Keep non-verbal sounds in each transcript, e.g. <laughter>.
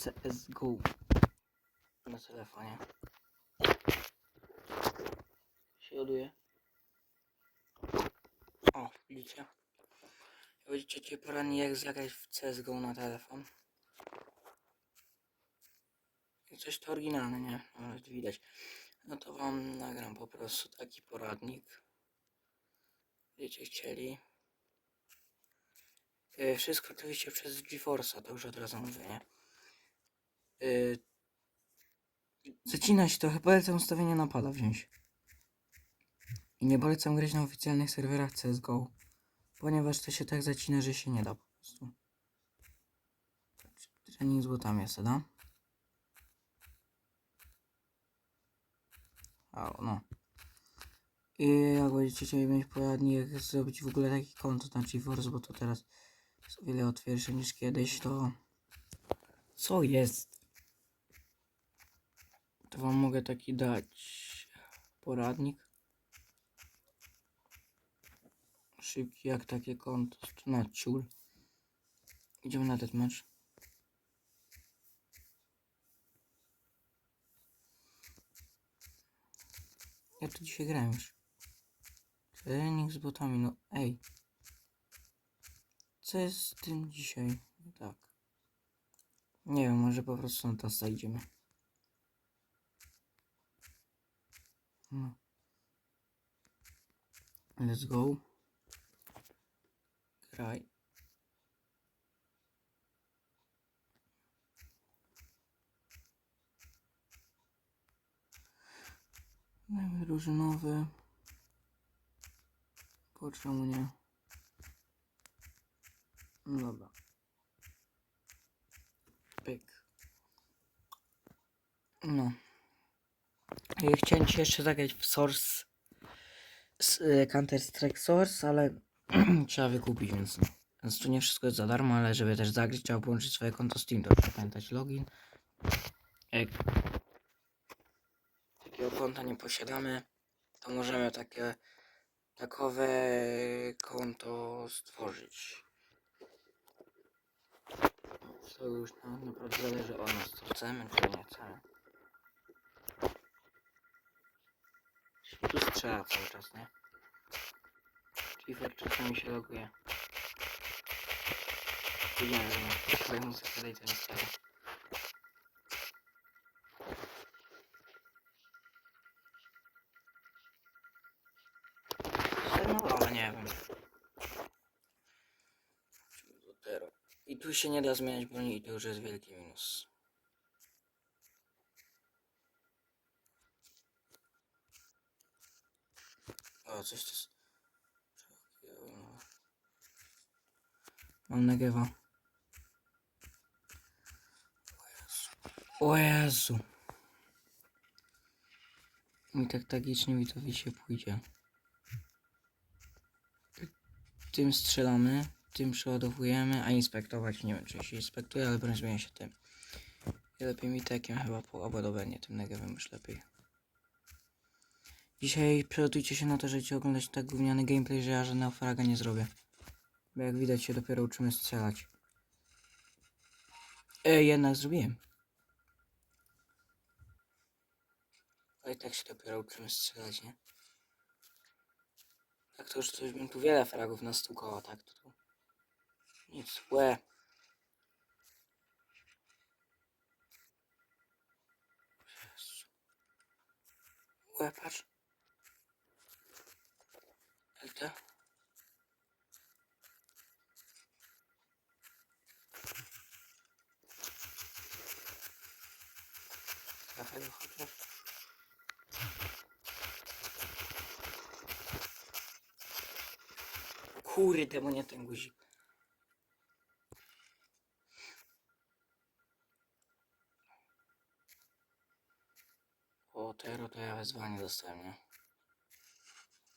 CSGO na telefonie. Się ładuje. O, widzicie? Będziecie cię poradni jak zagrać w CSGO na telefon. Coś to oryginalne, nie? Nawet widać. No to wam nagram po prostu taki poradnik. Będziecie chcieli. Yy, wszystko oczywiście przez GeForce'a, to już od razu mówię, nie? Yy, się trochę, polecam ustawienie napada wziąć. I nie polecam grać na oficjalnych serwerach CSGO, ponieważ to się tak zacina, że się nie da po prostu. Trening z botami jest, da? O, no. I jak będziecie chcieli mieć poradnik, jak zrobić w ogóle taki konto na GeForce, bo to teraz jest o wiele łatwiejsze niż kiedyś, to... Co jest? To wam mogę taki dać poradnik. Szybki jak takie konto, na ciul. Idziemy na deathmatch. Ja tu dzisiaj grałem już. Trening z botami, no ej. Co jest z tym dzisiaj? Tak. Nie wiem, może po prostu na tasta idziemy. No. Let's go. Graj. Mamy różnowy. Po czemu nie? No Dobra. Pyk. No. Chciałem ci jeszcze zagrać w Source z y, Counter Strike Source, ale <clears throat> trzeba wykupić, więc. Więc tu nie wszystko jest za darmo, ale żeby też zagrać, trzeba połączyć swoje konto Steam, to trzeba pamiętać login. Jak takiego konta nie posiadamy, to możemy takie takowe konto stworzyć. To już na, naprawdę zależy od nas, co chcemy, czy nie chcemy. Tu strzela cały czas, nie? Chifer czasami się loguje. Widziałem, że ma swoją muzykę, daj to nie strzela. No, nie wiem. I tu się nie da zmieniać broni i to już jest wielki minus. O, coś to... s- Mam negewa. O Jezu. Mi tak tragicznie widzowie się pójdzie. Tym strzelamy, tym przeładowujemy, a inspektować nie wiem czy się inspektuje, ale broń zmienia się tym. I lepiej mi takiem chyba po obudowanie tym negewem już lepiej. Dzisiaj przygotujcie się na to, że będziecie oglądać tak gówniany gameplay, że ja żadnego fraga nie zrobię. Bo jak widać się dopiero uczymy strzelać. E, jednak zrobiłem. Ale tak się dopiero uczymy strzelać, nie? Tak to już coś bym tu wiele fragów nastukało, tak to tu. Nic, łe. Łe, patrz. Trafaj go chociaż. Kurde, bo nie ten guzik. O, tero to ja wezwanie dostałem, nie?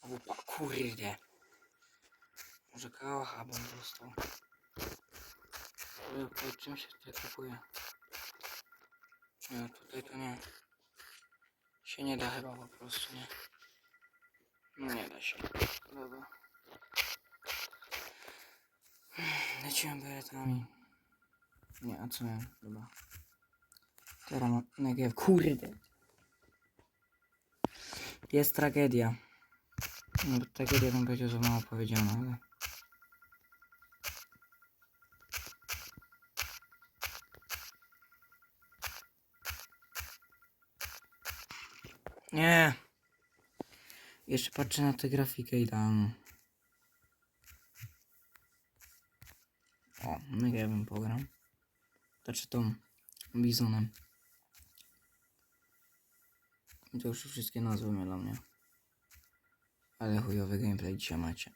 Opa, kurde. Może kałacha bym dostał. Ale po czym się tutaj kupuje? Nie, tutaj to nie. Się nie da chyba po prostu, nie? No nie da się. Dobra. Lecimy beretami. Nie, a co miałem? Dobra. Teraz. Negev, kurde. Jest tragedia. No, bo tragedia bym powiedział mało powiedziane, ale... Nie. Jeszcze patrzę na tę grafikę idealną. O, no ja bym pogram. Znaczy tą bizonem. I to już wszystkie nazwy mylą mnie. Ale chujowy gameplay dzisiaj macie.